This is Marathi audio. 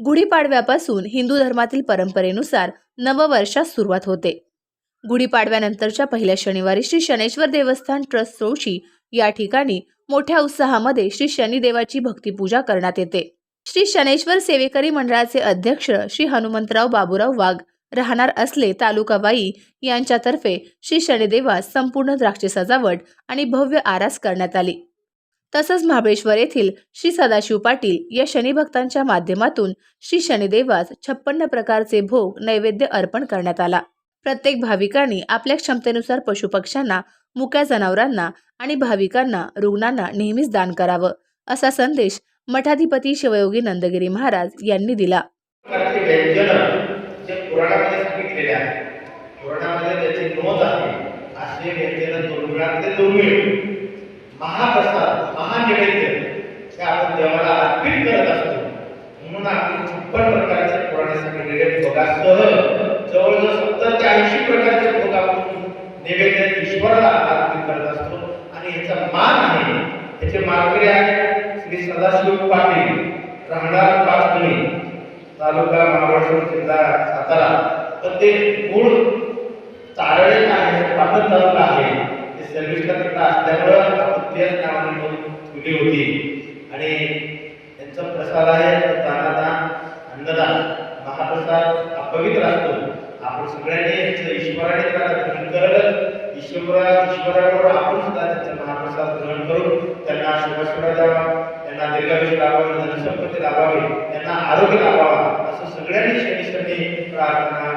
गुढीपाडव्यापासून हिंदू धर्मातील परंपरेनुसार नववर्षास सुरुवात होते. गुढीपाडव्यानंतरच्या पहिल्या शनिवारी श्री शनेश्वर देवस्थान ट्रस्ट चौशी या ठिकाणी मोठ्या उत्साहामध्ये श्री शनिदेवाची भक्तिपूजा करण्यात येते. श्री शनेश्वर सेवेकरी मंडळाचे अध्यक्ष श्री हनुमंतराव बाबूराव वाघ राहणार असले तालुका वाई यांच्यातर्फे श्री शनिदेवास संपूर्ण द्राक्ष सजावट आणि भव्य आरास करण्यात आली. तसंच महाबळेश्वर येथील श्री सदाशिव पाटील या शनिभक्तांच्या माध्यमातून श्री शनिदेवास छप्पन्न प्रकारचे भोग नैवेद्य अर्पण करण्यात आला. प्रत्येक भाविकांनी आपल्या क्षमतेनुसार पशुपक्ष्यांना मुक्या जनावरांना आणि भाविकांना रुग्णांना नेहमीच दान करावं असा संदेश मठाधिपती शिवयोगी नंदगिरी महाराज यांनी दिला. महाप्रसाद व्यंजन जे पुराणामध्ये सांगितलेले आहे पुराणामध्ये त्याची नोंद आहे असे व्यंजन दुर्मिळातले दुर्मिळ महाप्रसाद महानैवेद्य हे आपण देवाला अर्पित करत असतो पुन्हा छप्पन प्रकारचे पुराणे सांगितलेले भोगासह जवळजवळ सत्तर ते ऐंशी प्रकारचे भोग आपण नैवेद्य ईश्वराला अर्पित करत असतो. आणि याचा मान आहे याचे मानकरी आहे श्री सदाशिव पाटील राहणार पाचगणी तालुका महाबळेश्वर जिल्हा सातारा. तर ते मूळ तारळे आहे पाटण तालुका आहे. ते सर्विसला तिकडं असल्यामुळं आपण त्याच नावाने होती. आणि यांचा प्रसाद आहे दानादान अन्नदान महाप्रसाद अपवित्र असतो. आपण सगळ्यांनी याचं ईश्वराने ग्रहण करत ईश्वरा ईश्वराबरोबर आपण सुद्धा त्यांचा महाप्रसाद ग्रहण करून त्यांना शुभाशुभा द्यावा त्यांना दीर्घायुष्य त्यांना धनसंपत्ती लाभावी त्यांना आरोग्य लाभावा असं सगळ्यांनी शनी प्रार्थना